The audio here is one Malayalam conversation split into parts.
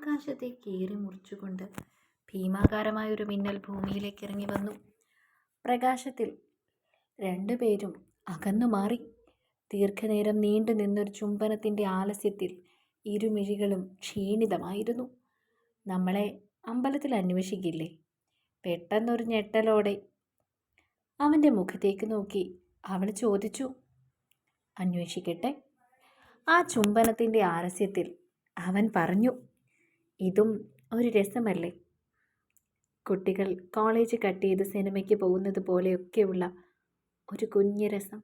ആകാശത്തെ കീറി മുറിച്ചുകൊണ്ട് ഭീമാകാരമായൊരു മിന്നൽ ഭൂമിയിലേക്ക് ഇറങ്ങി വന്നു. പ്രകാശത്തിൽ രണ്ടുപേരും അകന്നു മാറി. ദീർഘനേരം നീണ്ടു നിന്നൊരു ചുംബനത്തിന്റെ ആലസ്യത്തിൽ ഇരുമിഴികളും ക്ഷീണിതമായിരുന്നു. നമ്മളെ അമ്പലത്തിൽ അന്വേഷിക്കില്ലേ? പെട്ടെന്നൊരു ഞെട്ടലോടെ അവന്റെ മുഖത്തേക്ക് നോക്കി അവൾ ചോദിച്ചു. അന്വേഷിക്കട്ടെ? ആ ചുംബനത്തിന്റെ ആലസ്യത്തിൽ അവൻ പറഞ്ഞു. ഇതും ഒരു രസമല്ലേ? കുട്ടികൾ കോളേജ് കട്ട് ചെയ്ത് സിനിമയ്ക്ക് പോകുന്നത് പോലെയൊക്കെയുള്ള ഒരു കുഞ്ഞു രസം.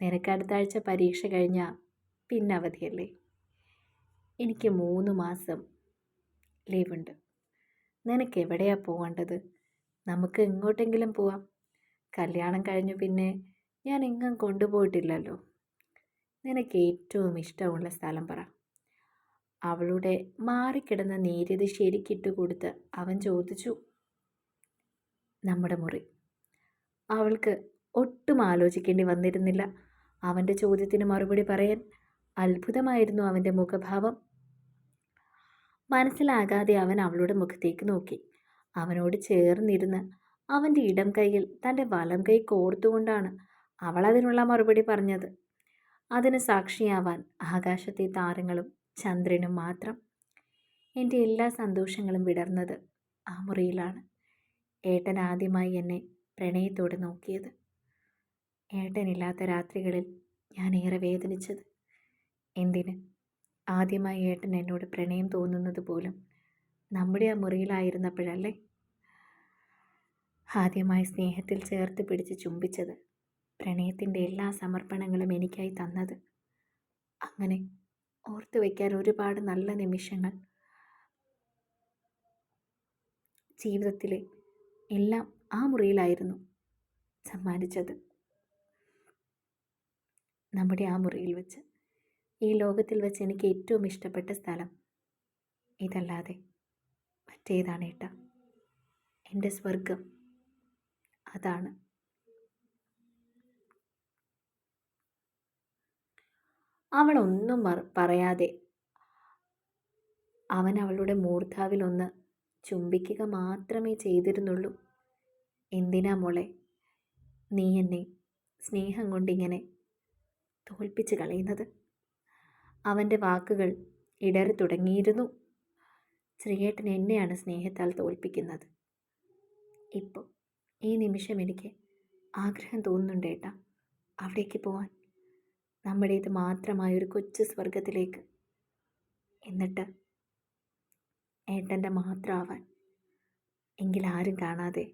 നിനക്ക് അടുത്ത ആഴ്ച പരീക്ഷ കഴിഞ്ഞ പിന്നെ അവധിയല്ലേ എനിക്ക് മൂന്ന് മാസം ലീവുണ്ട്. നിനക്ക് എവിടെയാ പോകേണ്ടത്? നമുക്ക് എങ്ങോട്ടെങ്കിലും പോവാം. കല്യാണം കഴിഞ്ഞു പിന്നെ ഞാൻ എങ്ങും കൊണ്ടുപോയിട്ടില്ലല്ലോ. നിനക്ക് ഏറ്റവും ഇഷ്ടമുള്ള സ്ഥലം പറ. അവളുടെ മാറിക്കിടന്ന നേരിയത് ശരിക്കിട്ട് കൊടുത്ത് അവൻ ചോദിച്ചു നമ്മുടെ മുറി. അവൾക്ക് ഒട്ടും ആലോചിക്കേണ്ടി വന്നിരുന്നില്ല. അവന്റെ ചോദ്യത്തിന് മറുപടി പറയാൻ അത്ഭുതമായിരുന്നു അവന്റെ മുഖഭാവം. മനസ്സിലാകാതെ അവൻ അവളുടെ മുഖത്തേക്ക് നോക്കി. അവനോട് ചേർന്നിരുന്ന് അവന്റെ ഇടം കൈയിൽ തന്റെ വലം കൈ കോർത്തുകൊണ്ടാണ് അവൾ അതിനുള്ള മറുപടി പറഞ്ഞത്. അതിന് സാക്ഷിയാവാൻ ആകാശത്തെ താരങ്ങളും ചന്ദ്രനും മാത്രം എന്റെ എല്ലാ സന്തോഷങ്ങളും വിടർന്നത് ആ മുറിയിലാണ്. ഏട്ടൻ ആദ്യമായി എന്നെ പ്രണയത്തോടെ നോക്കിയത്. ഏട്ടനില്ലാത്ത രാത്രികളിൽ ഞാൻ ഏറെ വേദനിച്ചത്. എന്തിന്? ആദ്യമായി ഏട്ടൻ എന്നോട് പ്രണയം തോന്നുന്നത് പോലും നമ്മുടെ ആ മുറിയിലായിരുന്നപ്പോഴല്ലേ? ആദ്യമായി സ്നേഹത്തിൽ ചേർത്ത് പിടിച്ച് ചുംബിച്ചത് പ്രണയത്തിന്റെ എല്ലാ സമർപ്പണങ്ങളും എനിക്കായി തന്നത്. അങ്ങനെ ഓർത്തു വയ്ക്കാൻ ഒരുപാട് നല്ല നിമിഷങ്ങൾ. ജീവിതത്തിലെ എല്ലാം ആ മുറിയിലായിരുന്നു സമ്മാനിച്ചത്. നമ്മുടെ ആ മുറിയിൽ വെച്ച് ഈ ലോകത്തിൽ വെച്ച് എനിക്ക് ഏറ്റവും ഇഷ്ടപ്പെട്ട സ്ഥലം ഇതല്ലാതെ മറ്റേതാണ് ഏട്ട. എന്റെ സ്വർഗം അതാണ്. അവളൊന്നും പറയാതെ. അവൻ അവളുടെ മൂർധാവിലൊന്ന് ചുംബിക്കുക മാത്രമേ ചെയ്തിരുന്നുള്ളൂ. എന്തിനാ മോളെ? നീ എന്നെ സ്നേഹം കൊണ്ടിങ്ങനെ തോൽപ്പിച്ച് കളയുന്നത്? അവന്റെ വാക്കുകൾ ഇടറി തുടങ്ങിയിരുന്നു. ശ്രീയേട്ടൻ എന്നെയാണ് സ്നേഹത്താൽ തോൽപ്പിക്കുന്നത്. ഇപ്പോൾ ഈ നിമിഷം എനിക്ക് ആഗ്രഹം തോന്നുന്നുണ്ട് ഏട്ടാ. അവിടേക്ക് പോവാൻ. നമ്മുടേത് മാത്രമായൊരു കൊച്ചു സ്വർഗത്തിലേക്ക് എന്നിട്ട് ഏട്ടന്റെ മാത്രമാവാൻ എങ്കിൽ ആരും കാണാതെ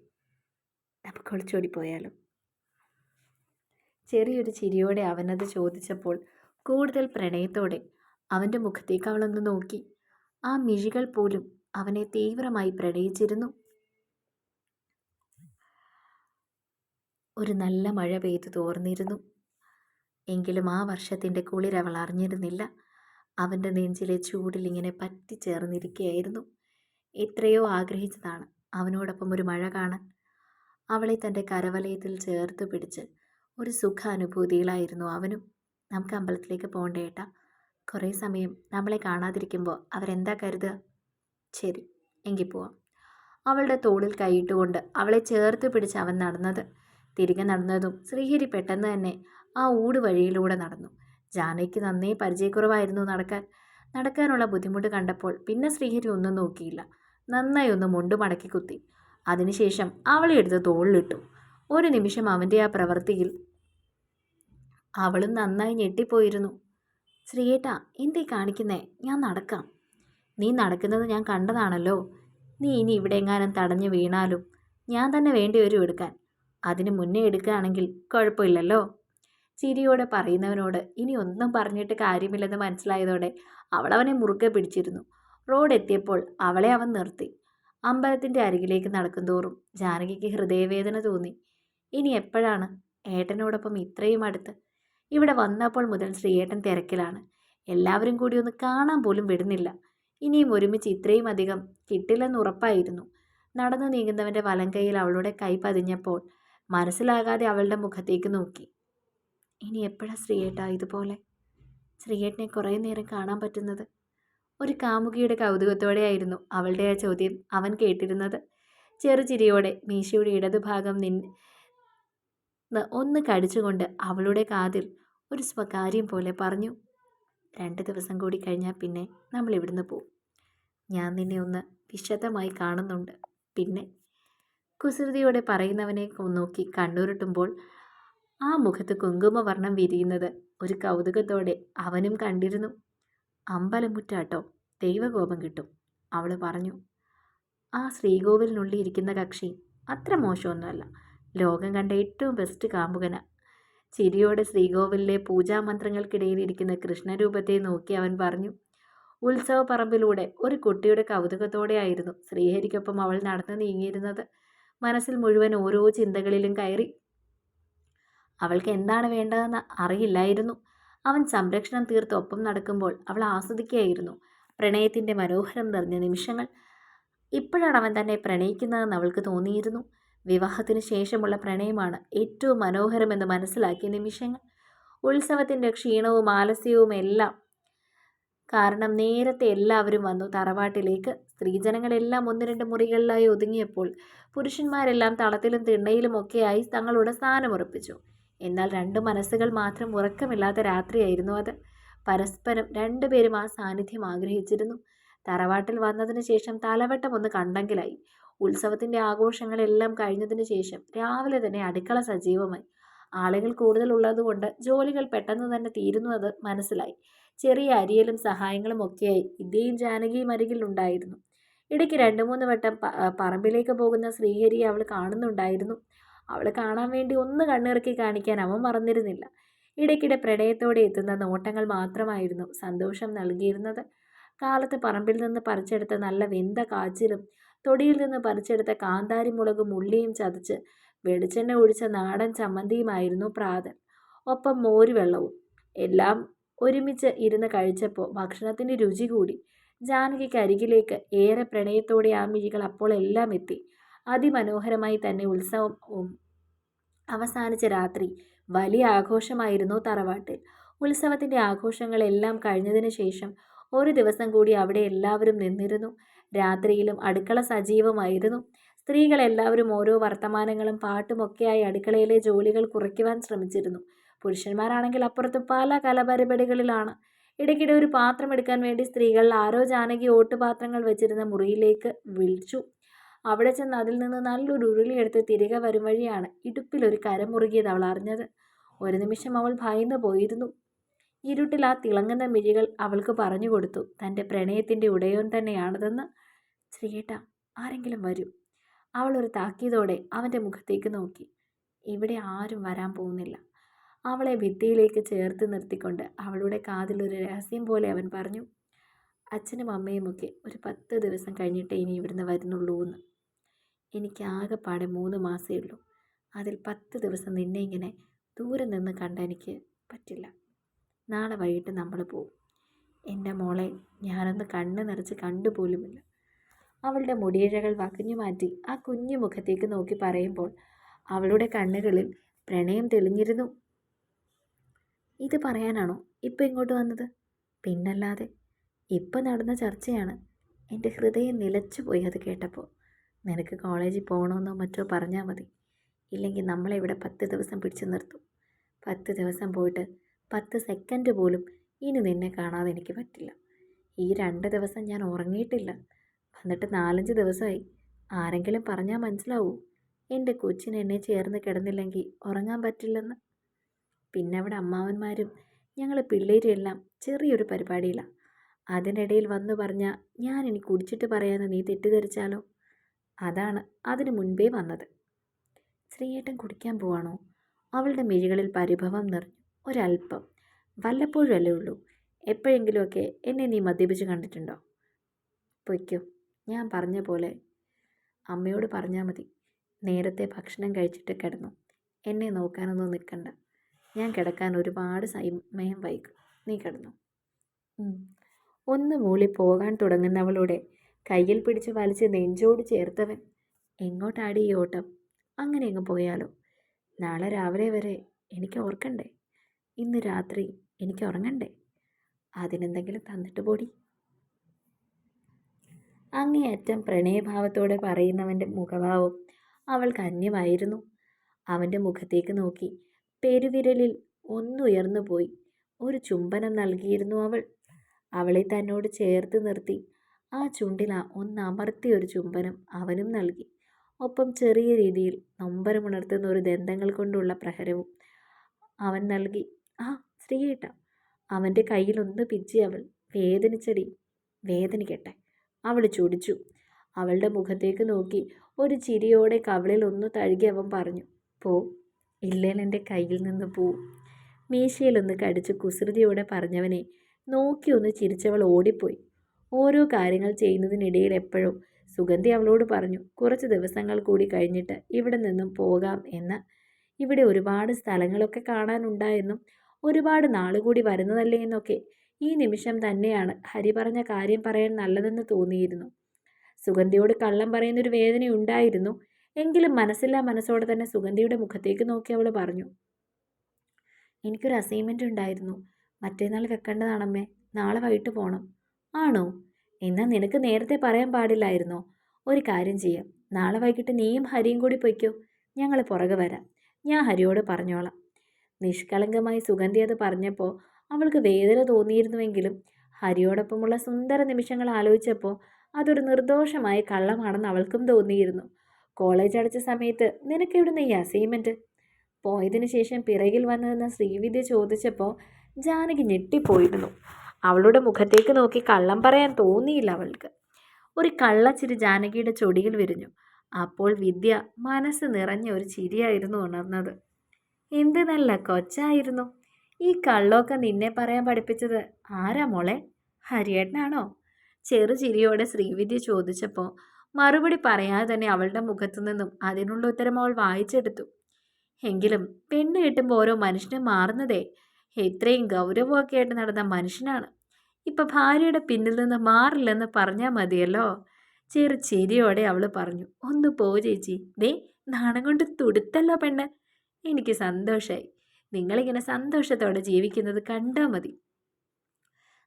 നമുക്ക് ഒളിച്ചോടിപ്പോയാലും ചെറിയൊരു ചിരിയോടെ അവനത് ചോദിച്ചപ്പോൾ കൂടുതൽ പ്രണയത്തോടെ അവന്റെ മുഖത്തേക്ക് അവളൊന്ന് നോക്കി. ആ മിഴികൾ പോലും അവനെ തീവ്രമായി പ്രണയിച്ചിരുന്നു. ഒരു നല്ല മഴ പെയ്തു തോർന്നിരുന്നു. എങ്കിലും ആ വർഷത്തിന്റെ കുളിരവൾ അറിഞ്ഞിരുന്നില്ല. അവന്റെ നെഞ്ചിലെ ചൂടിലിങ്ങനെ പറ്റിച്ചേർന്നിരിക്കുകയായിരുന്നു എത്രയോ ആഗ്രഹിച്ചതാണ് അവനോടൊപ്പം ഒരു മഴ കാണാൻ. അവളെ തന്റെ കരവലയത്തിൽ ചേർത്ത് പിടിച്ച് ഒരു സുഖാനുഭൂതിയിലായിരുന്നു അവനും. നമുക്ക് അമ്പലത്തിലേക്ക് പോകേണ്ട കുറേ സമയം നമ്മളെ കാണാതിരിക്കുമ്പോൾ അവരെന്താ കരുതുക ശരി എങ്കിൽ പോവാം. അവളുടെ തോളിൽ കൈയിട്ടുകൊണ്ട് അവളെ ചേർത്ത് പിടിച്ച് അവൻ നടന്നത്. തിരികെ നടന്നതും ശ്രീഹരി പെട്ടെന്ന് തന്നെ ആ ഊട് വഴിയിലൂടെ നടന്നു. ജാനയ്ക്ക് നന്നേ പരിചയക്കുറവായിരുന്നു നടക്കാൻ. നടക്കാനുള്ള ബുദ്ധിമുട്ട് കണ്ടപ്പോൾ പിന്നെ ശ്രീഹരി ഒന്നും നോക്കിയില്ല. നന്നായി ഒന്ന് മുണ്ട് മടക്കി കുത്തി. അതിനുശേഷം അവളെ എടുത്ത് തോളിലിട്ടു. ഒരു നിമിഷം അവന്റെ ആ പ്രവൃത്തിയിൽ അവളും നന്നായി ഞെട്ടിപ്പോയിരുന്നു. ശ്രീയേട്ടാ എന്തേ കാണിക്കുന്നേ? ഞാൻ നടക്കാം. നീ നടക്കുന്നത് ഞാൻ കണ്ടതാണല്ലോ. നീ ഇനി ഇവിടെ എങ്ങാനും തടഞ്ഞു വീണാലും ഞാൻ തന്നെ വേണ്ടി വരും എടുക്കാൻ. അതിന് മുന്നേ എടുക്കുകയാണെങ്കിൽ കുഴപ്പമില്ലല്ലോ. ചിരിയോടെ പറയുന്നവനോട് ഇനി ഒന്നും പറഞ്ഞിട്ട് കാര്യമില്ലെന്ന് മനസ്സിലായതോടെ അവൾ അവനെ മുറുകെ പിടിച്ചിരുന്നു. റോഡ് എത്തിയപ്പോൾ അവളെ അവൻ നിർത്തി. അമ്പലത്തിന്റെ അരികിലേക്ക് നടക്കുന്തോറും ജാനകിക്ക് ഹൃദയവേദന തോന്നി. ഇനി എപ്പോഴാണ് ഏട്ടനോടൊപ്പം ഇത്രയും അടുത്ത്? ഇവിടെ വന്നപ്പോൾ മുതൽ ശ്രീയേട്ടൻ തിരക്കിലാണ്. എല്ലാവരും കൂടി ഒന്ന് കാണാൻ പോലും വിടുന്നില്ല. ഇനിയും ഒരുമിച്ച് ഇത്രയും അധികം കിട്ടില്ലെന്ന് ഉറപ്പായിരുന്നു. നടന്നു നീങ്ങുന്നവന്റെ വലം കൈയിൽ അവളുടെ കൈ പതിഞ്ഞപ്പോൾ മനസ്സിലാകാതെ അവളുടെ മുഖത്തേക്ക് നോക്കി. ഇനി എപ്പോഴാണ് ശ്രീയേട്ട ഇതുപോലെ? ശ്രീയേട്ടനെ കുറേ നേരം കാണാൻ പറ്റുന്നത്. ഒരു കാമുകിയുടെ കൗതുകത്തോടെയായിരുന്നു അവളുടെ ആ ചോദ്യം അവൻ കേട്ടിരുന്നത്. ചെറുചിരിയോടെ മീശയുടെ ഇടതുഭാഗം നിൻ ഒന്ന് കടിച്ചുകൊണ്ട് അവളുടെ കാതിൽ ഒരു സ്വകാര്യം പോലെ പറഞ്ഞു. രണ്ട് ദിവസം കൂടി കഴിഞ്ഞാൽ പിന്നെ നമ്മൾ ഇവിടുന്ന് പോവും. ഞാൻ നിന്നെ ഒന്ന് വിശദമായി കാണുന്നുണ്ട്. പിന്നെ കുസൃതിയോടെ പറയുന്നവനെ നോക്കി കണ്ണുരുട്ടുമ്പോൾ ആ മുഖത്ത് കുങ്കുമവർണം വിരിയുന്നത് ഒരു കൗതുകത്തോടെ അവനും കണ്ടിരുന്നു. അമ്പലമുറ്റാട്ടോ ദൈവകോപം കിട്ടും അവൾ പറഞ്ഞു. ആ ശ്രീകോവിലിനുള്ളിൽ ഇരിക്കുന്ന കക്ഷി അത്ര മോശമൊന്നുമല്ല. ലോകം കണ്ട ഏറ്റവും ബെസ്റ്റ് കാമ്പുകന ചിരിയോടെ ശ്രീകോവിലിലെ പൂജാമന്ത്രങ്ങൾക്കിടയിൽ ഇരിക്കുന്ന കൃഷ്ണരൂപത്തെ നോക്കി അവൻ പറഞ്ഞു. ഉത്സവ പറമ്പിലൂടെ ഒരു കുട്ടിയുടെ കൗതുകത്തോടെയായിരുന്നു ശ്രീഹരിക്കൊപ്പം അവൾ നടന്നു നീങ്ങിയിരുന്നത്. മനസ്സിൽ മുഴുവൻ ഓരോ ചിന്തകളിലും കയറി അവൾക്ക് എന്താണ് വേണ്ടതെന്ന് അറിയില്ലായിരുന്നു. അവൻ സംരക്ഷണം തീർത്ത് ഒപ്പം നടക്കുമ്പോൾ അവൾ ആസ്വദിക്കുകയായിരുന്നു. പ്രണയത്തിന്റെ മനോഹരം നിറഞ്ഞ നിമിഷങ്ങൾ. ഇപ്പോഴാണ് അവൻ തന്നെ പ്രണയിക്കുന്നതെന്ന് അവൾക്ക് തോന്നിയിരുന്നു. വിവാഹത്തിന് ശേഷമുള്ള പ്രണയമാണ് ഏറ്റവും മനോഹരമെന്ന് മനസ്സിലാക്കിയ നിമിഷങ്ങൾ. ഉത്സവത്തിന്റെ ക്ഷീണവും ആലസ്യവും എല്ലാം. കാരണം നേരത്തെ എല്ലാവരും വന്നു തറവാട്ടിലേക്ക്. സ്ത്രീജനങ്ങളെല്ലാം ഒന്ന് രണ്ട് മുറികളിലായി ഒതുങ്ങിയപ്പോൾ പുരുഷന്മാരെല്ലാം തളത്തിലും തിണ്ണയിലുമൊക്കെയായി തങ്ങളുടെ സ്ഥാനമുറപ്പിച്ചു. എന്നാൽ രണ്ട് മനസ്സുകൾ മാത്രം ഉറക്കമില്ലാത്ത രാത്രിയായിരുന്നു അത്. പരസ്പരം രണ്ടുപേരും ആ സാന്നിധ്യം ആഗ്രഹിച്ചിരുന്നു. തറവാട്ടിൽ വന്നതിന് ശേഷം തലവട്ടം ഒന്ന് കണ്ടെങ്കിലായി. ഉത്സവത്തിന്റെ ആഘോഷങ്ങളെല്ലാം കഴിഞ്ഞതിന് ശേഷം രാവിലെ തന്നെ അടുക്കള സജീവമായി. ആളുകൾ കൂടുതൽ ഉള്ളതുകൊണ്ട് ജോലികൾ പെട്ടെന്ന് തന്നെ തീരുന്നു അത് മനസ്സിലായി. ചെറിയ അരിയലും സഹായങ്ങളും ഒക്കെയായി. ഇദ്ദേയും ജാനകിയും അരികിൽ ഉണ്ടായിരുന്നു. ഇടയ്ക്ക് രണ്ട് മൂന്ന് വട്ടം പറമ്പിലേക്ക് പോകുന്ന ശ്രീഹരിയെ അവൾ കാണുന്നുണ്ടായിരുന്നു. അവളെ കാണാൻ വേണ്ടി ഒന്ന് കണ്ണിറക്കി കാണിക്കാൻ അവൻ മറന്നിരുന്നില്ല. ഇടയ്ക്കിടെ പ്രണയത്തോടെ എത്തുന്ന നോട്ടങ്ങൾ മാത്രമായിരുന്നു സന്തോഷം നൽകിയിരുന്നത്. കാലത്ത് പറമ്പിൽ നിന്ന് പറിച്ചെടുത്ത നല്ല വെന്ത കാച്ചിലും തൊടിയിൽ നിന്ന് പറിച്ചെടുത്ത കാന്താരി മുളകും ഉള്ളിയും ചതച്ച് വെളിച്ചെണ്ണ ഒഴിച്ച നാടൻ ചമ്മന്തിയുമായിരുന്നു പ്രാതൽ ഒപ്പം മോരുവെള്ളവും. എല്ലാം ഒരുമിച്ച് ഇരുന്ന് കഴിച്ചപ്പോൾ ഭക്ഷണത്തിന്റെ രുചി കൂടി. ജാനകിക്ക് അരികിലേക്ക് ഏറെ പ്രണയത്തോടെ ആ മിഴികൾ അപ്പോൾ എല്ലാം എത്തി. അതിമനോഹരമായി തന്നെ ഉത്സവം അവസാനിച്ച രാത്രി വലിയ ആഘോഷമായിരുന്നു തറവാട്ടിൽ ഉത്സവത്തിന്റെ ആഘോഷങ്ങളെല്ലാം കഴിഞ്ഞതിന് ശേഷം ഒരു ദിവസം കൂടി അവിടെ എല്ലാവരും നിന്നിരുന്നു. രാത്രിയിലും അടുക്കള സജീവമായിരുന്നു. സ്ത്രീകളെല്ലാവരും ഓരോ വർത്തമാനങ്ങളും പാട്ടുമൊക്കെയായി അടുക്കളയിലെ ജോലികൾ കുറയ്ക്കുവാൻ ശ്രമിച്ചിരുന്നു. പുരുഷന്മാരാണെങ്കിൽ അപ്പുറത്ത് പല കലപരിപാടികളിലാണ്. ഇടയ്ക്കിടെ ഒരു പാത്രം എടുക്കാൻ വേണ്ടി സ്ത്രീകൾ ആരോ ജാനകി ഓട്ടുപാത്രങ്ങൾ വെച്ചിരുന്ന മുറിയിലേക്ക് വിളിച്ചു. അവിടെ ചെന്ന് അതിൽ നിന്ന് നല്ലൊരു ഉരുളി ഉരുളിയെടുത്ത് തിരികെ വരും വഴിയാണ് ഇടുപ്പിലൊരു കരമുറുകിയത് അവൾ അറിഞ്ഞത്. ഒരു നിമിഷം അവൾ ഭയന്ന് പോയിരുന്നു. ഇരുട്ടിൽ ആ തിളങ്ങുന്ന മിഴികൾ അവൾക്ക് പറഞ്ഞു കൊടുത്തു. തന്റെ പ്രണയത്തിന്റെ ഉടയോൻ തന്നെയാണതെന്ന് ശ്രീയേട്ട ആരെങ്കിലും വരൂ അവൾ ഒരു താക്കീതോടെ അവന്റെ മുഖത്തേക്ക് നോക്കി. ഇവിടെ ആരും വരാൻ പോകുന്നില്ല. അവളെ ഭിത്തിയിലേക്ക് ചേർത്ത് നിർത്തിക്കൊണ്ട് അവളുടെ കാതിലൊരു രഹസ്യം പോലെ അവൻ പറഞ്ഞു അച്ഛനും അമ്മയുമൊക്കെ ഒരു പത്ത് ദിവസം കഴിഞ്ഞിട്ടേ ഇനി ഇവിടുന്ന് വരുന്നുള്ളൂ എന്ന് എനിക്ക് ആകെപ്പാടെ മൂന്ന് മാസമേ ഉള്ളൂ. അതിൽ പത്ത് ദിവസം നിന്നെ ഇങ്ങനെ ദൂരെ നിന്ന് കണ്ട എനിക്ക് പറ്റില്ല. നാളെ വൈകിട്ട് നമ്മൾ പോവും. എന്റെ മോളെ ഞാനൊന്ന് കണ്ണ് നിറച്ച് കണ്ടുപോലുമില്ല അവളുടെ മുടിയിഴകൾ വകഞ്ഞു മാറ്റി ആ കുഞ്ഞു മുഖത്തേക്ക് നോക്കി പറയുമ്പോൾ അവളുടെ കണ്ണുകളിൽ പ്രണയം തെളിഞ്ഞിരുന്നു. ഇത് പറയാനാണോ ഇപ്പം ഇങ്ങോട്ട് വന്നത്? പിന്നല്ലാതെ ഇപ്പം നടന്ന ചർച്ചയാണ്. എന്റെ ഹൃദയം നിലച്ചുപോയി അത് കേട്ടപ്പോൾ. നിനക്ക് കോളേജിൽ പോകണമെന്നോ മറ്റോ പറഞ്ഞാൽ മതി. ഇല്ലെങ്കിൽ നമ്മളെ ഇവിടെ പത്ത് ദിവസം പിടിച്ചു നിർത്തും. പത്ത് ദിവസം പോയിട്ട് പത്ത് സെക്കൻഡ് പോലും ഇനി നിന്നെ കാണാതെ എനിക്ക് പറ്റില്ല. ഈ രണ്ട് ദിവസം ഞാൻ ഉറങ്ങിയിട്ടില്ല. എന്നിട്ട് നാലഞ്ച് ദിവസമായി. ആരെങ്കിലും പറഞ്ഞാൽ മനസ്സിലാവൂ. എന്റെ കൊച്ചിന് എന്നെ ചേർന്ന് കിടന്നില്ലെങ്കിൽ ഉറങ്ങാൻ പറ്റില്ലെന്ന്. പിന്നെ അവിടെ അമ്മാവന്മാരും ഞങ്ങൾ പിള്ളേരും എല്ലാം ചെറിയൊരു പരിപാടിയിലാണ് അതിനിടയിൽ വന്നു പറഞ്ഞാൽ ഞാൻ ഇനി കുടിച്ചിട്ട് പറയാമെന്ന് നീ തെറ്റിദ്ധരിച്ചാലോ? അതാണ് അതിനു മുൻപേ വന്നത്. ശ്രീയേട്ടൻ കുടിക്കാൻ പോവാണോ? അവളുടെ മിഴികളിൽ പരിഭവം നിറഞ്ഞു. ഒരല്പം വല്ലപ്പോഴും അല്ലേ ഉള്ളൂ. എപ്പോഴെങ്കിലുമൊക്കെ എന്നെ നീ മദ്യപിച്ച് കണ്ടിട്ടുണ്ടോ? പൊയ്ക്കോ. ഞാൻ പറഞ്ഞ പോലെ. അമ്മയോട് പറഞ്ഞാൽ മതി. നേരത്തെ ഭക്ഷണം കഴിച്ചിട്ട് കിടന്നു. എന്നെ നോക്കാനൊന്നും നിൽക്കണ്ട. ഞാൻ കിടക്കാൻ ഒരുപാട് സമയം വൈകും. നീ കിടന്നു. ഒന്ന് മൂളി പോകാൻ തുടങ്ങുന്നവളുടെ കയ്യിൽ പിടിച്ച് വലിച്ച് നെഞ്ചോട് ചേർത്തവൻ എങ്ങോട്ടാടി ഈ ഓട്ടം? അങ്ങനെ അങ്ങ് പോയാലോ? നാളെ രാവിലെ വരെ എനിക്ക് ഓർക്കണ്ടേ? ഇന്ന് രാത്രി എനിക്ക് ഉറങ്ങണ്ടേ? അതിനെന്തെങ്കിലും തന്നിട്ട് പോടി. അങ്ങേയറ്റം പ്രണയഭാവത്തോടെ പറയുന്നവന്റെ മുഖഭാവം അവൾക്ക് അന്യമായിരുന്നു. അവന്റെ മുഖത്തേക്ക് നോക്കി പെരുവിരലിൽ ഒന്നുയർന്നു പോയി ഒരു ചുംബനം നൽകിയിരുന്നു അവൾ. അവളെ തന്നോട് ചേർത്ത് നിർത്തി ആ ചുണ്ടിൽ ഒന്ന് അമർത്തിയ ഒരു ചുംബനം അവനും നൽകി. ഒപ്പം ചെറിയ രീതിയിൽ നൊമ്പരമുണർത്തുന്ന ഒരു ദന്തങ്ങൾ കൊണ്ടുള്ള പ്രഹരവും അവൻ നൽകി. ആ ശ്രീയേട്ട അവന്റെ കയ്യിലൊന്ന് പിച്ചി അവൾ വേദനിച്ചടി വേദനിക്കട്ടെ. അവൾ ചൊടിച്ചു. അവളുടെ മുഖത്തേക്ക് നോക്കി ഒരു ചിരിയോടെ കവളിൽ ഒന്ന് തഴുകി അവൻ പറഞ്ഞു പോ ഇല്ലേൽ എന്റെ കയ്യിൽ നിന്ന് പോ. മീശയിലൊന്ന് കടിച്ച് കുസൃതിയോടെ പറഞ്ഞവനെ നോക്കി ഒന്ന് ചിരിച്ചവൾ ഓടിപ്പോയി. ഓരോ കാര്യങ്ങൾ ചെയ്യുന്നതിനിടയിൽ എപ്പോഴും സുഗന്ധി അവളോട് പറഞ്ഞു കുറച്ച് ദിവസങ്ങൾ കൂടി കഴിഞ്ഞിട്ട് ഇവിടെ നിന്നും പോകാം എന്ന്. ഇവിടെ ഒരുപാട് സ്ഥലങ്ങളൊക്കെ കാണാനുണ്ടായെന്നും ഒരുപാട് നാളുകൂടി വരുന്നതല്ലേ എന്നൊക്കെ. ഈ നിമിഷം തന്നെയാണ് ഹരി പറഞ്ഞ കാര്യം പറയാൻ നല്ലതെന്ന് തോന്നിയിരുന്നു. സുഗന്ധിയോട് കള്ളം പറയുന്നൊരു വേദന ഉണ്ടായിരുന്നു. എങ്കിലും മനസ്സില്ലാ മനസ്സോടെ തന്നെ സുഗന്ധിയുടെ മുഖത്തേക്ക് നോക്കി അവൾ പറഞ്ഞു എനിക്കൊരു അസൈൻമെന്റ് ഉണ്ടായിരുന്നു. മറ്റേനാൾ വെക്കേണ്ടതാണമ്മേ. നാളെ വൈകിട്ട് പോകണം ആണോ? എന്നാൽ നിനക്ക് നേരത്തെ പറയാൻ പാടില്ലായിരുന്നോ? ഒരു കാര്യം ചെയ്യാം. നാളെ വൈകിട്ട് നീയും ഹരിയും കൂടി പൊയ്ക്കോ. ഞങ്ങൾ പുറകെ വരാം. ഞാൻ ഹരിയോട് പറഞ്ഞോളാം. നിഷ്കളങ്കമായി സുഗന്ധി അത് പറഞ്ഞപ്പോൾ അവൾക്ക് വേദന തോന്നിയിരുന്നുവെങ്കിലും ഹരിയോടൊപ്പമുള്ള സുന്ദര നിമിഷങ്ങൾ ആലോചിച്ചപ്പോൾ അതൊരു നിർദോഷമായ കള്ളമാണെന്ന് അവൾക്കും തോന്നിയിരുന്നു. കോളേജ് അടച്ച സമയത്ത് നിനക്കെവിടുന്ന് ഈ അസൈൻമെന്റ് പോയതിനു ശേഷം പിറകിൽ വന്നതെന്ന് ശ്രീവിദ്യ ചോദിച്ചപ്പോൾ ജാനകി ഞെട്ടിപ്പോയിരുന്നു. അവളുടെ മുഖത്തേക്ക് നോക്കി കള്ളം പറയാൻ തോന്നിയില്ല അവൾക്ക്. ഒരു കള്ളച്ചിരി ജാനകിയുടെ ചൊടിയിൽ വിരിഞ്ഞു. അപ്പോൾ വിദ്യ മനസ്സ് നിറഞ്ഞ ഒരു ചിരിയായിരുന്നു ഉണർന്നത്. എന്ത് നല്ല കൊച്ചായിരുന്നു. ഈ കള്ളമൊക്കെ നിന്നെ പറയാൻ പഠിപ്പിച്ചത് ആരാ മോളെ? ഹരിയേട്ടനാണോ? ചെറു ചിരിയോടെ ശ്രീവിദ്യ ചോദിച്ചപ്പോൾ മറുപടി പറയാതെ തന്നെ അവളുടെ മുഖത്തു നിന്നും അതിനുള്ള ഉത്തരം അവൾ വായിച്ചെടുത്തു. എങ്കിലും പെണ്ണ് കിട്ടുമ്പോൾ ഓരോ മനുഷ്യനും മാറുന്നതേ. എത്രയും ഗൗരവമൊക്കെ ആയിട്ട് നടന്ന മനുഷ്യനാണ്. ഇപ്പം ഭാര്യയുടെ പിന്നിൽ നിന്ന് മാറില്ലെന്ന് പറഞ്ഞാൽ മതിയല്ലോ? ചെറു ചിരിയോടെ അവൾ പറഞ്ഞു. ഒന്ന് പോ ചേച്ചി. ദേ നാണം കൊണ്ട് തുടുത്തല്ലോ പെണ്ണ്. എനിക്ക് സന്തോഷമായി നിങ്ങളിങ്ങനെ സന്തോഷത്തോടെ ജീവിക്കുന്നത് കണ്ടാൽ മതി.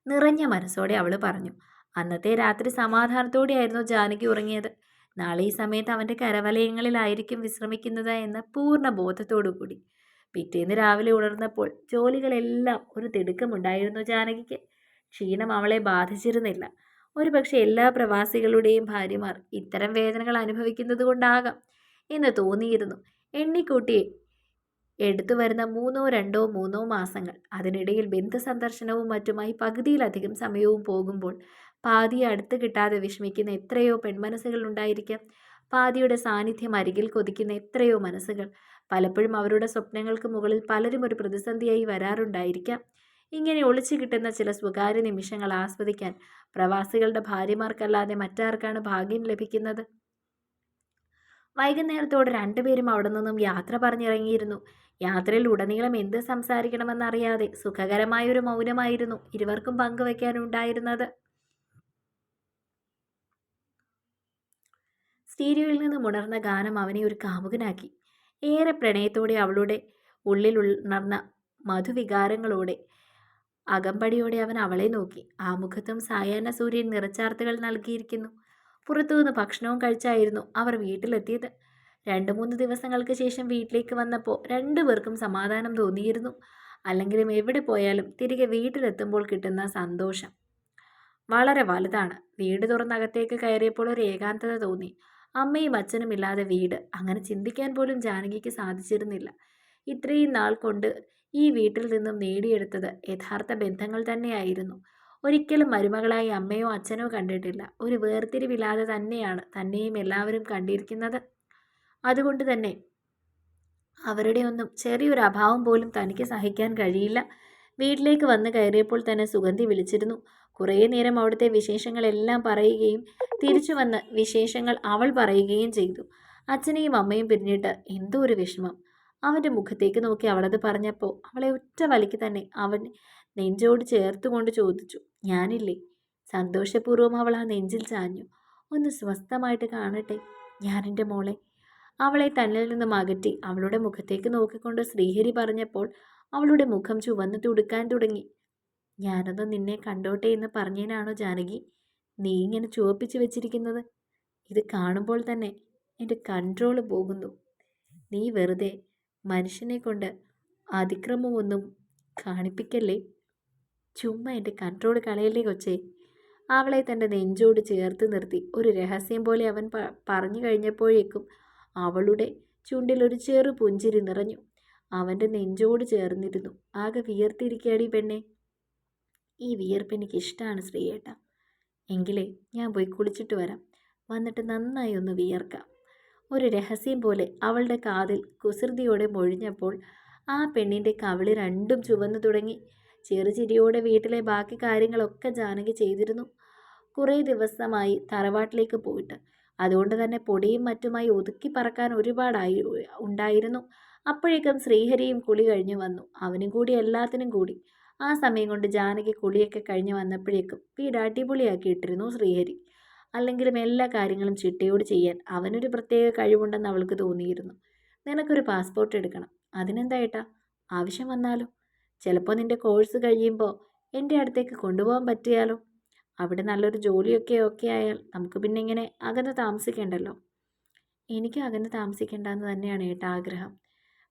നിറഞ്ഞ മനസ്സോടെ അവൾ പറഞ്ഞു. അന്നത്തെ രാത്രി സമാധാനത്തോടെയായിരുന്നു ജാനകി ഉറങ്ങിയത്. നാളെ ഈ സമയത്ത് അവന്റെ കരവലയങ്ങളിലായിരിക്കും വിശ്രമിക്കുന്നത് എന്ന പൂർണ ബോധത്തോടുകൂടി. പിറ്റേന്ന് രാവിലെ ഉണർന്നപ്പോൾ ജോലികളെല്ലാം ഒരു തിടുക്കമുണ്ടായിരുന്നു ജാനകിക്ക്. ക്ഷീണം അവളെ ബാധിച്ചിരുന്നില്ല. ഒരുപക്ഷെ എല്ലാ പ്രവാസികളുടെയും ഭാര്യമാർ ഇത്തരം വേദനകൾ അനുഭവിക്കുന്നത് കൊണ്ടാകാം എന്ന് തോന്നിയിരുന്നു. എണ്ണിക്കൂട്ടി എടുത്തു വരുന്ന മൂന്നോ രണ്ടോ മൂന്നോ മാസങ്ങൾ അതിനിടയിൽ ബന്ധുസന്ദർശനവും മറ്റുമായി പകുതിയിലധികം സമയവും പോകുമ്പോൾ പാതിയെ അടുത്ത് കിട്ടാതെ വിഷമിക്കുന്ന എത്രയോ പെൺമനസ്സുകൾ ഉണ്ടായിരിക്കാം. പാതിയുടെ സാന്നിധ്യം അരികിൽ കൊതിക്കുന്ന എത്രയോ മനസ്സുകൾ പലപ്പോഴും അവരുടെ സ്വപ്നങ്ങൾക്ക് മുകളിൽ പലരും ഒരു പ്രതിസന്ധിയായി വരാറുണ്ടായിരിക്കാം. ഇങ്ങനെ ഒളിച്ചു കിട്ടുന്ന ചില സ്വകാര്യ നിമിഷങ്ങൾ ആസ്വദിക്കാൻ പ്രവാസികളുടെ ഭാര്യമാർക്കല്ലാതെ മറ്റാർക്കാണ് ഭാഗ്യം ലഭിക്കുന്നത്? വൈകുന്നേരത്തോടെ രണ്ടുപേരും അവിടെ നിന്നും യാത്ര പറഞ്ഞിറങ്ങിയിരുന്നു. യാത്രയിൽ ഉടനീളം എന്ത് സംസാരിക്കണമെന്നറിയാതെ സുഖകരമായൊരു മൗനമായിരുന്നു ഇരുവർക്കും പങ്കുവയ്ക്കാനുണ്ടായിരുന്നത് സ്റ്റീരിയോയിൽ നിന്നും ഉണർന്ന ഗാനം അവനെ ഒരു കാമുകനാക്കി. ഏറെ പ്രണയത്തോടെ അവളുടെ ഉള്ളിൽ ഉണർന്ന മധുവികാരങ്ങളോടെ അകമ്പടിയോടെ അവൻ അവളെ നോക്കി. ആ മുഖത്തും സായാഹ്ന സൂര്യൻ നിറച്ചാർത്തുകൾ നൽകിയിരിക്കുന്നു. പുറത്തുനിന്ന് ഭക്ഷണവും കഴിച്ചായിരുന്നു അവർ വീട്ടിലെത്തിയത്. രണ്ട് മൂന്ന് ദിവസങ്ങൾക്ക് ശേഷം വീട്ടിലേക്ക് വന്നപ്പോൾ രണ്ടുപേർക്കും സമാധാനം തോന്നിയിരുന്നു. അല്ലെങ്കിലും എവിടെ പോയാലും തിരികെ വീട്ടിലെത്തുമ്പോൾ കിട്ടുന്ന സന്തോഷം വളരെ വലുതാണ്. വീട് തുറന്നകത്തേക്ക് കയറിയപ്പോൾ ഒരു ഏകാന്തത തോന്നി. അമ്മയും അച്ഛനും ഇല്ലാതെ വീട്. അങ്ങനെ ചിന്തിക്കാൻ പോലും ജാനകിക്ക് സാധിച്ചിരുന്നില്ല. ഇത്രയും നാൾ കൊണ്ട് ഈ വീട്ടിൽ നിന്നും നേടിയെടുത്തത് യഥാർത്ഥ ബന്ധങ്ങൾ തന്നെയായിരുന്നു. ഒരിക്കലും മരുമകളായി അമ്മയോ അച്ഛനോ കണ്ടിട്ടില്ല. ഒരു വേർതിരിവില്ലാതെ തന്നെയാണ് തന്നെയും എല്ലാവരും കണ്ടിരിക്കുന്നത്. അതുകൊണ്ട് തന്നെ അവരുടെ ഒന്നും ചെറിയൊരു അഭാവം പോലും തനിക്ക് സഹിക്കാൻ കഴിയില്ല. വീട്ടിലേക്ക് വന്ന് കയറിയപ്പോൾ തന്നെ സുഗന്ധി വിളിച്ചിരുന്നു. കുറേ നേരം അവിടുത്തെ വിശേഷങ്ങളെല്ലാം പറയുകയും തിരിച്ചു വന്ന് വിശേഷങ്ങൾ അവൾ പറയുകയും ചെയ്തു. അച്ഛനെയും അമ്മയും പിരിഞ്ഞിട്ട് എന്തോ ഒരു വിഷമം. അവന്റെ മുഖത്തേക്ക് നോക്കി അവളത് പറഞ്ഞപ്പോൾ അവളെ ഒറ്റ വലിക്ക് തന്നെ അവൻ നെഞ്ചോട് ചേർത്തുകൊണ്ട് ചോദിച്ചു ഞാനില്ലേ? സന്തോഷപൂർവം അവൾ ആ നെഞ്ചിൽ ചാഞ്ഞു. ഒന്ന് സ്വസ്ഥമായിട്ട് കാണട്ടെ ഞാനെന്റെ മോളെ. അവളെ തന്നിൽ നിന്നും അകറ്റി അവളുടെ മുഖത്തേക്ക് നോക്കിക്കൊണ്ട് ശ്രീഹരി പറഞ്ഞപ്പോൾ അവളുടെ മുഖം ചുവന്ന് തുടുക്കാൻ തുടങ്ങി. ഞാനൊന്ന് നിന്നെ കണ്ടോട്ടെ എന്ന് പറഞ്ഞതിനാണോ ജാനകി? നീ ഇങ്ങനെ ചുവപ്പിച്ച് വെച്ചിരിക്കുന്നത്? ഇത് കാണുമ്പോൾ തന്നെ എന്റെ കൺട്രോൾ പോകുന്നു. നീ വെറുതെ മനുഷ്യനെ കൊണ്ട് അതിക്രമമൊന്നും കാണിപ്പിക്കല്ലേ? ചുമ്മാ എന്റെ കൺട്രോൾ കളയല്ലേ കൊച്ചേ? അവളെ തന്റെ നെഞ്ചോട് ചേർത്ത് നിർത്തി. ഒരു രഹസ്യം പോലെ അവൻ പറഞ്ഞു കഴിഞ്ഞപ്പോഴേക്കും അവളുടെ ചുണ്ടിലൊരു ചെറു പുഞ്ചിരി നിറഞ്ഞു. അവന്റെ നെഞ്ചോട് ചേർന്നിരുന്നു. ആകെ വിയർത്തിരിക്കാടി പെണ്ണെ. ഈ വിയർപ്പ് എനിക്ക് ഇഷ്ടമാണ് ശ്രീയേട്ട. എങ്കിലേ ഞാൻ പോയി കുളിച്ചിട്ട് വരാം. വന്നിട്ട് നന്നായി ഒന്ന് വിയർക്കാം. ഒരു രഹസ്യം പോലെ അവളുടെ കാതിൽ കുസൃതിയോടെ മൊഴിഞ്ഞപ്പോൾ ആ പെണ്ണിന്റെ കവിളി രണ്ടും ചുവന്നു തുടങ്ങി. ചെറുചിരിയോടെ വീട്ടിലെ ബാക്കി കാര്യങ്ങളൊക്കെ ജാനകി ചെയ്തിരുന്നു. കുറേ ദിവസമായി തറവാട്ടിലേക്ക് പോയിട്ട്. അതുകൊണ്ട് തന്നെ പൊടിയും മറ്റുമായി ഒതുക്കി പറക്കാൻ ഒരുപാടായി ഉണ്ടായിരുന്നു. അപ്പോഴേക്കും ശ്രീഹരിയും കുളി കഴിഞ്ഞു വന്നു. അവനും കൂടി എല്ലാത്തിനും കൂടി. ആ സമയം കൊണ്ട് ജാനകി കുളിയൊക്കെ കഴിഞ്ഞ് വന്നപ്പോഴേക്കും വീട് അടിപൊളിയാക്കി ഇട്ടിരുന്നു ശ്രീഹരി. അല്ലെങ്കിലും എല്ലാ കാര്യങ്ങളും ചിട്ടയോട് ചെയ്യാൻ അവനൊരു പ്രത്യേക കഴിവുണ്ടെന്ന് അവൾക്ക് തോന്നിയിരുന്നു. നിനക്കൊരു പാസ്പോർട്ട് എടുക്കണം. അതിനെന്താ ഏട്ടാ? ആവശ്യം വന്നാലോ? ചിലപ്പോൾ നിന്റെ കോഴ്സ് കഴിയുമ്പോൾ എന്റെ അടുത്തേക്ക് കൊണ്ടുപോകാൻ പറ്റിയാലോ? അവിടെ നല്ലൊരു ജോലിയൊക്കെ ഒക്കെ ആയാൽ നമുക്ക് പിന്നെ ഇങ്ങനെ അകന്ന് താമസിക്കേണ്ടല്ലോ? എനിക്ക് അകന്ന് താമസിക്കേണ്ടെന്ന് തന്നെയാണ് ഏട്ടാ ആഗ്രഹം.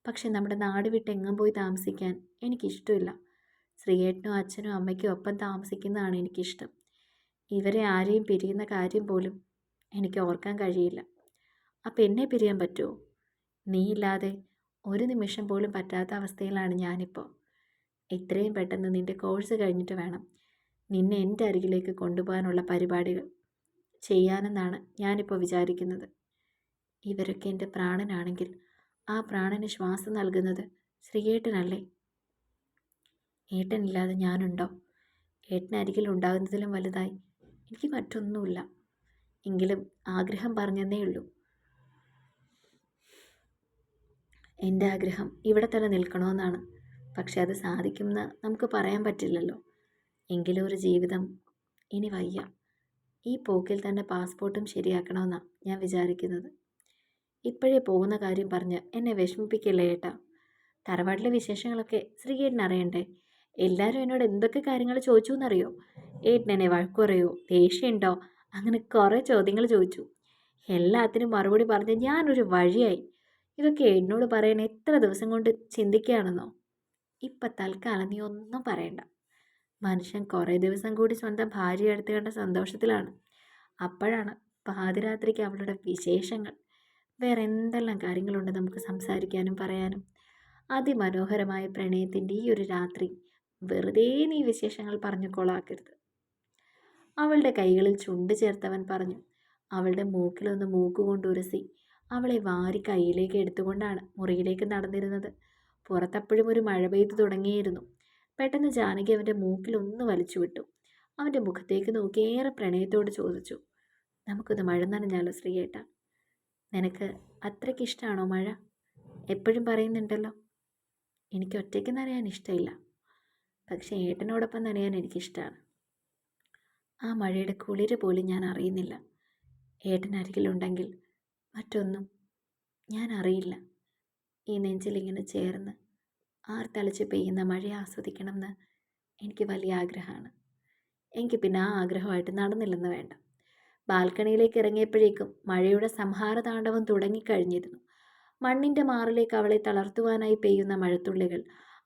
പക്ഷെ നമ്മുടെ നാട് വിട്ട് എങ്ങും പോയി താമസിക്കാൻ എനിക്കിഷ്ടമില്ല. ശ്രീയേട്ടനും അച്ഛനും അമ്മയ്ക്കും ഒപ്പം താമസിക്കുന്നതാണ് എനിക്കിഷ്ടം. ഇവരെ ആരെയും പിരിയുന്ന കാര്യം പോലും എനിക്ക് ഓർക്കാൻ കഴിയില്ല. അപ്പം എന്നെ പിരിയാൻ പറ്റുമോ നീയില്ലാതെ ഒരു നിമിഷം പോലും പറ്റാത്ത അവസ്ഥയിലാണ് ഞാനിപ്പോൾ എത്രയും പെട്ടെന്ന് നിന്റെ കോഴ്സ് കഴിഞ്ഞിട്ട് വേണം. നിന്നെ എന്റെ അരികിലേക്ക് കൊണ്ടുപോകാനുള്ള പരിപാടികൾ ചെയ്യാനെന്നാണ് ഞാനിപ്പോൾ വിചാരിക്കുന്നത്. ഇവരൊക്കെ എന്റെ പ്രാണനാണെങ്കിൽ ആ പ്രാണന് ശ്വാസം നൽകുന്നത് ശ്രീയേട്ടനല്ലേ? ഏട്ടനില്ലാതെ ഞാനുണ്ടോ? ഏട്ടനരികിൽ ഉണ്ടാകുന്നതിലും വലുതായി. എനിക്ക് മറ്റൊന്നുമില്ല. എങ്കിലും ആഗ്രഹം പറഞ്ഞെന്നേ ഉള്ളൂ. എന്റെ ആഗ്രഹം ഇവിടെ തന്നെ നിൽക്കണമെന്നാണ്. പക്ഷെ അത് സാധിക്കുമെന്ന് നമുക്ക് പറയാൻ പറ്റില്ലല്ലോ. എങ്കിലും ഒരു ജീവിതം ഇനി വയ്യ. ഈ പോക്കിൽ തന്നെ പാസ്പോർട്ടും ശരിയാക്കണമെന്നാണ് ഞാൻ വിചാരിക്കുന്നത്. ഇപ്പോഴേ പോകുന്ന കാര്യം പറഞ്ഞ് എന്നെ വിഷമിപ്പിക്കില്ലേ ഏട്ടാ? തറവാട്ടിലെ വിശേഷങ്ങളൊക്കെ ശ്രീകേട്ടൻ അറിയണ്ടേ? എല്ലാവരും എന്നോട് എന്തൊക്കെ കാര്യങ്ങൾ ചോദിച്ചു എന്നറിയോ ഏട്ടനെന്നെ വഴക്കുറയോ ദേഷ്യമുണ്ടോ അങ്ങനെ കുറേ ചോദ്യങ്ങൾ ചോദിച്ചു. എല്ലാത്തിനും മറുപടി പറഞ്ഞ് ഞാനൊരു വഴിയായി. ഇതൊക്കെ എന്നോട് പറയാൻ എത്ര ദിവസം കൊണ്ട് ചിന്തിക്കുകയാണെന്നോ? ഇപ്പം തൽക്കാലം നീ ഒന്നും പറയണ്ട. മനുഷ്യൻ കുറേ ദിവസം കൂടി സ്വന്തം ഭാര്യ അടുത്ത് കണ്ട സന്തോഷത്തിലാണ്. അപ്പോഴാണ് പാതിരാത്രിക്ക് അവളുടെ വിശേഷങ്ങൾ വേറെ എന്തെല്ലാം കാര്യങ്ങളുണ്ട് നമുക്ക് സംസാരിക്കാനും പറയാനും? അതിമനോഹരമായ പ്രണയത്തിന്റെ ഈ ഒരു രാത്രി വെറുതെ നീ വിശേഷങ്ങൾ പറഞ്ഞു കൊളാക്കരുത്. അവളുടെ കൈകളിൽ ചുണ്ട് ചേർത്തവൻ പറഞ്ഞു അവളുടെ മൂക്കിലൊന്ന് മൂക്ക് കൊണ്ടുരസി അവളെ വാരി കൈയിലേക്ക് എടുത്തുകൊണ്ടാണ് മുറിയിലേക്ക് നടന്നിരുന്നത്. പുറത്തപ്പോഴും ഒരു മഴ പെയ്തു തുടങ്ങിയിരുന്നു. പെട്ടെന്ന് ജാനകി അവന്റെ മൂക്കിൽ ഒന്ന് വലിച്ചു വിട്ടു. അവന്റെ മുഖത്തേക്ക് നോക്കി ഏറെ പ്രണയത്തോട് ചോദിച്ചു നമുക്കൊന്ന് മഴ നനഞ്ഞാലോ ശ്രീയേട്ട? നിനക്ക് അത്രയ്ക്ക് ഇഷ്ടമാണോ മഴ? എപ്പോഴും പറയുന്നുണ്ടല്ലോ. എനിക്ക് ഒറ്റയ്ക്ക് നനയാൻ ഇഷ്ടമില്ല. പക്ഷേ ഏട്ടനോടൊപ്പം നനയാൻ എനിക്കിഷ്ടമാണ് ആ മഴയുടെ കുളിര് പോലും ഞാൻ അറിയുന്നില്ല. ഏട്ടൻ അരികിലുണ്ടെങ്കിൽ മറ്റൊന്നും ഞാൻ അറിയില്ല. ഈ നെഞ്ചിലിങ്ങനെ ചേർന്ന് ആർ തളിച്ച് പെയ്യുന്ന മഴയെ ആസ്വദിക്കണമെന്ന് എനിക്ക് വലിയ ആഗ്രഹമാണ്. എനിക്ക് പിന്നെ ആ ആഗ്രഹമായിട്ട് നടന്നില്ലെന്ന് വേണ്ട. ബാൽക്കണിയിലേക്ക് ഇറങ്ങിയപ്പോഴേക്കും മഴയുടെ സംഹാരതാണ്ഡവം തുടങ്ങിക്കഴിഞ്ഞിരുന്നു. മണ്ണിന്റെ മാറിലേക്ക് അവളെ തളർത്തുവാനായി പെയ്യുന്ന മഴത്തുള്ളികൾ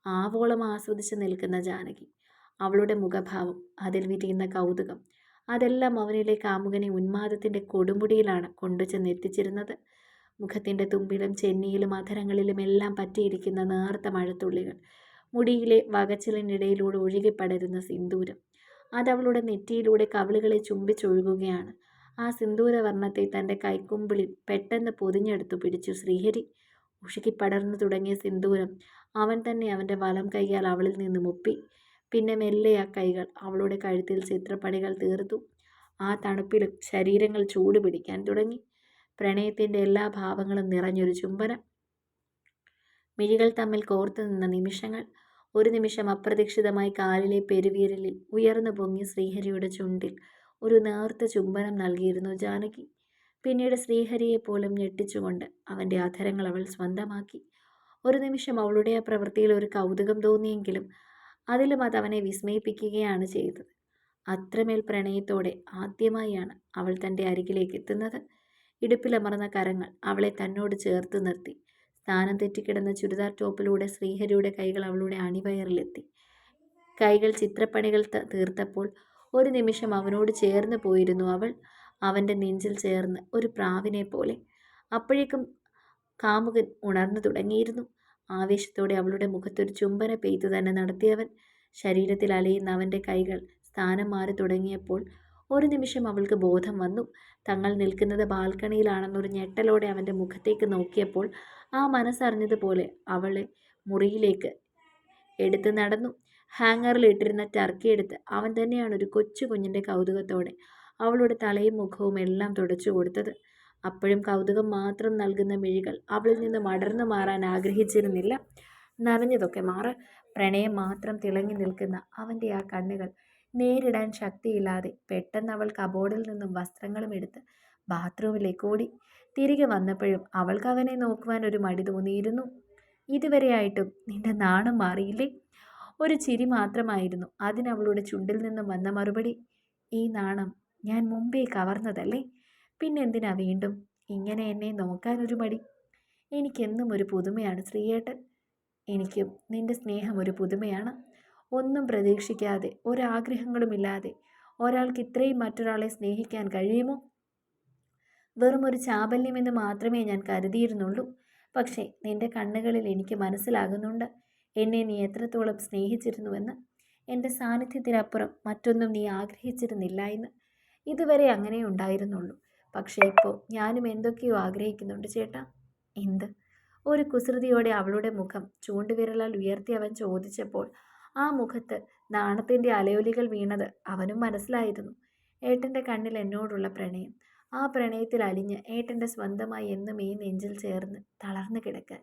ആവോളം ആസ്വദിച്ച് നിൽക്കുന്ന ജാനകി. അവളുടെ മുഖഭാവം അതിൽ വിരിയുന്ന കൗതുകം അതെല്ലാം അവനിലെ കാമുകനെ ഉന്മാദത്തിന്റെ കൊടുമുടിയിലാണ് കൊണ്ടുചെന്ന് എത്തിച്ചിരുന്നത്. മുഖത്തിന്റെ തുമ്പിലും ചെന്നിയിലും അധരങ്ങളിലും എല്ലാം പറ്റിയിരിക്കുന്ന നേർത്ത മഴത്തുള്ളികൾ മുടിയിലെ വകച്ചിലിനിടയിലൂടെ ഒഴുകിപ്പടരുന്ന സിന്ദൂരം അതവളുടെ നെറ്റിയിലൂടെ കവിളുകളെ ചുംബിച്ചൊഴുകുകയാണ്. ആ സിന്ദൂരവർണത്തെ തന്റെ കൈക്കുമ്പിളിൽ പെട്ടെന്ന് പൊതിഞ്ഞെടുത്തു പിടിച്ചു ശ്രീഹരി. ഉഷുക്കിപ്പടർന്നു തുടങ്ങിയ സിന്ദൂരം അവൻ തന്നെ അവന്റെ വലം കൈയാൽ അവളിൽ നിന്ന് മുപ്പി. പിന്നെ മെല്ലെ ആ കൈകൾ അവളുടെ കഴുത്തിൽ ചിത്രപ്പണികൾ തീർത്തു. ആ തണുപ്പിലും ശരീരങ്ങൾ ചൂട് പിടിക്കാൻ തുടങ്ങി. പ്രണയത്തിന്റെ എല്ലാ ഭാവങ്ങളും നിറഞ്ഞൊരു ചുംബനം. മിഴികൾ തമ്മിൽ കോർത്തു നിന്ന നിമിഷങ്ങൾ ഒരു നിമിഷം അപ്രതീക്ഷിതമായി കാലിലെ പെരുവിരലിൽ ഉയർന്നു പൊങ്ങി ശ്രീഹരിയുടെ ചുണ്ടിൽ ഒരു നേർത്ത ചുംബനം നൽകിയിരുന്നു ജാനകി. പിന്നീട് ശ്രീഹരിയെ പോലും ഞെട്ടിച്ചുകൊണ്ട് അവന്റെ അധരങ്ങൾ അവൾ സ്വന്തമാക്കി. ഒരു നിമിഷം അവളുടെ ആ പ്രവൃത്തിയിൽ ഒരു കൗതുകം തോന്നിയെങ്കിലും അതിലും അത് അവനെ വിസ്മയിപ്പിക്കുകയാണ് ചെയ്തത്. അത്രമേൽ പ്രണയത്തോടെ ആദ്യമായാണ് അവൾ തന്റെ അരികിലേക്ക് എത്തുന്നത്. ഇടുപ്പിലമർന്ന കരങ്ങൾ അവളെ തന്നോട് ചേർത്ത് നിർത്തി. സ്ഥാനം തെറ്റിക്കിടന്ന ചുരിദാർ ടോപ്പിലൂടെ ശ്രീഹരിയുടെ കൈകൾ അവളുടെ അണിവയറിലെത്തി. കൈകൾ ചിത്രപ്പണികൾ തീർത്തപ്പോൾ ഒരു നിമിഷം അവനോട് ചേർന്ന് പോയിരുന്നു അവൾ അവന്റെ നെഞ്ചിൽ ചേർന്ന് ഒരു പ്രാവിനെ പോലെ. അപ്പോഴേക്കും കാമുകൻ ഉണർന്നു തുടങ്ങിയിരുന്നു. ആവേശത്തോടെ അവളുടെ മുഖത്തൊരു ചുംബന പെയ്തു തന്നെ നടത്തിയവൻ. ശരീരത്തിൽ അലയുന്ന അവന്റെ കൈകൾ സ്ഥാനം മാറി തുടങ്ങിയപ്പോൾ ഒരു നിമിഷം അവൾക്ക് ബോധം വന്നു. തങ്ങൾ നിൽക്കുന്നത് ബാൽക്കണിയിലാണെന്നൊരു ഞെട്ടലോടെ അവന്റെ മുഖത്തേക്ക് നോക്കിയപ്പോൾ ആ മനസ്സറിഞ്ഞതുപോലെ അവളെ മുറിയിലേക്ക് എടുത്ത് നടന്നു. ഹാങ്ങറിൽ ഇട്ടിരുന്ന ടർക്കി എടുത്ത് അവൻ തന്നെയാണ് ഒരു കൊച്ചു കുഞ്ഞിന്റെ കൗതുകത്തോടെ അവളുടെ തലയും മുഖവും എല്ലാം തുടച്ചു കൊടുത്തത്. അപ്പോഴും കൗതുകം മാത്രം നൽകുന്ന മിഴികൾ അവളിൽ നിന്ന് മടർന്നു മാറാൻ ആഗ്രഹിച്ചിരുന്നില്ല. നനഞ്ഞതൊക്കെ മാറ്. പ്രണയം മാത്രം തിളങ്ങി നിൽക്കുന്ന അവന്റെ ആ കണ്ണുകൾ നേരിടാൻ ശക്തിയില്ലാതെ പെട്ടെന്ന് അവൾ കബോർഡിൽ നിന്നും വസ്ത്രങ്ങളും എടുത്ത് ബാത്റൂമിലേക്ക് ഓടി. തിരികെ വന്നപ്പോഴും അവൾക്ക് അവനെ നോക്കുവാൻ ഒരു മടി തോന്നിയിരുന്നു. ഇതുവരെയായിട്ടും നിന്റെ നാണം മാറിയില്ലേ? ഒരു ചിരി മാത്രമായിരുന്നു. അതിനവളുടെ ചുണ്ടിൽ നിന്നും വന്ന മറുപടി ഈ നാണം ഞാൻ മുമ്പേ കവർന്നതല്ലേ? പിന്നെന്തിനാ വീണ്ടും ഇങ്ങനെ എന്നെ നോക്കാനൊരു മടി? എനിക്കെന്നും ഒരു പുതുമയാണ് ശ്രീയേട്ടൻ. എനിക്കും നിന്റെ സ്നേഹം ഒരു പുതുമയാണ്. ഒന്നും പ്രതീക്ഷിക്കാതെ ഒരാഗ്രഹങ്ങളുമില്ലാതെ ഒരാൾക്ക് ഇത്രയും മറ്റൊരാളെ സ്നേഹിക്കാൻ കഴിയുമോ? വെറും ഒരു ചാബല്യമെന്ന് മാത്രമേ ഞാൻ കരുതിയിരുന്നുള്ളൂ. പക്ഷേ നിന്റെ കണ്ണുകളിൽ എനിക്ക് മനസ്സിലാകുന്നുണ്ട്. എന്നെ നീ എത്രത്തോളം സ്നേഹിച്ചിരുന്നുവെന്ന് എന്റെ സാന്നിധ്യത്തിനപ്പുറം മറ്റൊന്നും നീ ആഗ്രഹിച്ചിരുന്നില്ല എന്ന് ഇതുവരെ അങ്ങനെ ഉണ്ടായിരുന്നുള്ളൂ. പക്ഷേ ഇപ്പോൾ ഞാനും എന്തൊക്കെയോ ആഗ്രഹിക്കുന്നുണ്ട് ചേട്ടാ. എന്ത്? ഒരു കുസൃതിയോടെ അവളുടെ മുഖം ചൂണ്ടുവിരലാൽ ഉയർത്തി അവൻ ചോദിച്ചപ്പോൾ ആ മുഖത്ത് നാണത്തിന്റെ അലയൊലികൾ വീണത് അവനും മനസ്സിലായിരുന്നു. ഏട്ടന്റെ കണ്ണിൽ എന്നോടുള്ള പ്രണയം. ആ പ്രണയത്തിൽ അലിഞ്ഞ് ഏട്ടന്റെ സ്വന്തമായി എന്നും ഈ നെഞ്ചിൽ ചേർന്ന് തളർന്നു കിടക്കാൻ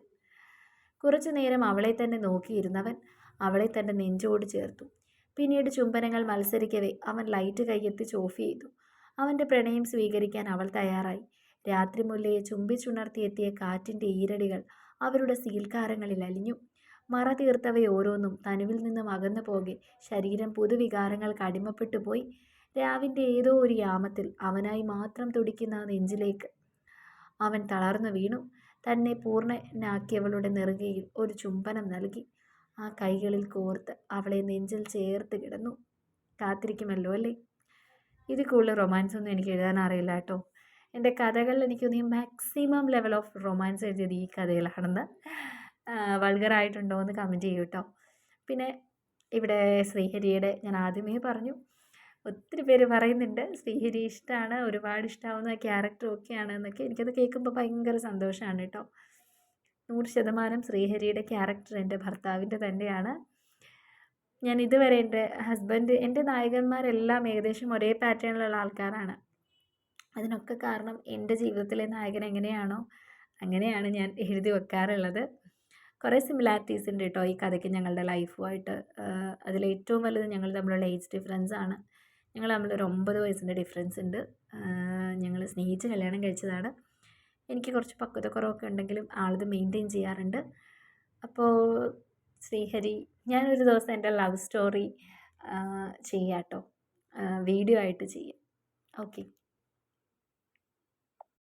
കുറച്ചു നേരം അവളെ തന്നെ നോക്കിയിരുന്നവൻ അവളെ തന്റെ നെഞ്ചോട് ചേർത്തു. പിന്നീട് ചുംബനങ്ങൾ മത്സരിക്കവേ അവൻ ലൈറ്റ് കൈയെത്തിച്ച് ഓഫ് ചെയ്തു. അവന്റെ പ്രണയം സ്വീകരിക്കാൻ അവൾ തയ്യാറായി. രാത്രി മുല്ലയെ ചുംബിച്ചുണർത്തിയെത്തിയ കാറ്റിന്റെ ഈരടികൾ അവരുടെ സീൽക്കാരങ്ങളിൽ അലിഞ്ഞു. മറ തീർത്തവയോരോന്നും തനുവിൽ നിന്നും അകന്നു പോകെ ശരീരം പുതുവികാരങ്ങൾക്ക് അടിമപ്പെട്ടു പോയി. രാവിന്റെ ഏതോ ഒരു യാമത്തിൽ അവനായി മാത്രം തുടിക്കുന്ന നെഞ്ചിലേക്ക് അവൻ തളർന്നു വീണു. തന്നെ പൂർണനാക്കിയവളുടെ നെറുകയിൽ ഒരു ചുംബനം നൽകി. ആ കൈകളിൽ കോർത്ത് അവളെ നെഞ്ചിൽ ചേർത്ത് കിടന്നു. കാത്തിരിക്കുമല്ലോ അല്ലേ? ഇത് കൂടുതൽ റൊമാൻസ് ഒന്നും എനിക്ക് എഴുതാൻ അറിയില്ല കേട്ടോ. എന്റെ കഥകളിൽ എനിക്ക് തോന്നി മാക്സിമം ലെവൽ ഓഫ് റൊമാൻസ് എഴുതിയത് ഈ കഥയിലാണെന്ന് വൾഗറായിട്ടുണ്ടോ എന്ന് കമന്റ് ചെയ്യൂട്ടോ പിന്നെ ഇവിടെ ശ്രീഹരിയുടെ ഞാൻ ആദ്യമേ പറഞ്ഞു ഒത്തിരി പേര് പറയുന്നുണ്ട് ശ്രീഹരി ഇഷ്ടമാണ് ഒരുപാട് ഇഷ്ടമാവുന്ന ക്യാരക്ടർ ഒക്കെയാണ് എന്നൊക്കെ. എനിക്കത് കേൾക്കുമ്പോൾ ഭയങ്കര സന്തോഷമാണ് കേട്ടോ. നൂറ് ശതമാനം ശ്രീഹരിയുടെ ക്യാരക്ടർ എന്റെ ഭർത്താവിന്റെ തന്നെയാണ്. ഞാൻ ഇതുവരെ എന്റെ ഹസ്ബൻഡ് എന്റെ നായകന്മാരെല്ലാം ഏകദേശം ഒരേ പാറ്റേണിലുള്ള ആൾക്കാരാണ്. അതിനൊക്കെ കാരണം എന്റെ ജീവിതത്തിലെ നായകൻ എങ്ങനെയാണോ അങ്ങനെയാണ് ഞാൻ എഴുതി വെക്കാറുള്ളത്. കുറേ സിമിലാരിറ്റീസ് ഉണ്ട് കേട്ടോ ഈ കഥയ്ക്ക് ഞങ്ങളുടെ ലൈഫുമായിട്ട്. അതിലേറ്റവും വലുത് ഞങ്ങൾ തമ്മിലുള്ള ഏജ് ഡിഫറൻസ് ആണ് ഞങ്ങൾ തമ്മിലൊരു ഒമ്പത് വയസ്സിന്റെ ഡിഫറൻസ് ഉണ്ട്. ഞങ്ങൾ സ്നേഹിച്ച് കല്യാണം കഴിച്ചതാണ്. എനിക്ക് കുറച്ച് പക്വതക്കുറവൊക്കെ ഉണ്ടെങ്കിലും ആളത് മെയിന്റെയിൻ ചെയ്യാറുണ്ട്. അപ്പോൾ ശ്രീഹരി ഞാനൊരു ദിവസം എന്റെ ലവ് സ്റ്റോറി ചെയ്യാട്ടോ. വീഡിയോ ആയിട്ട് ചെയ്യാം. ഓക്കെ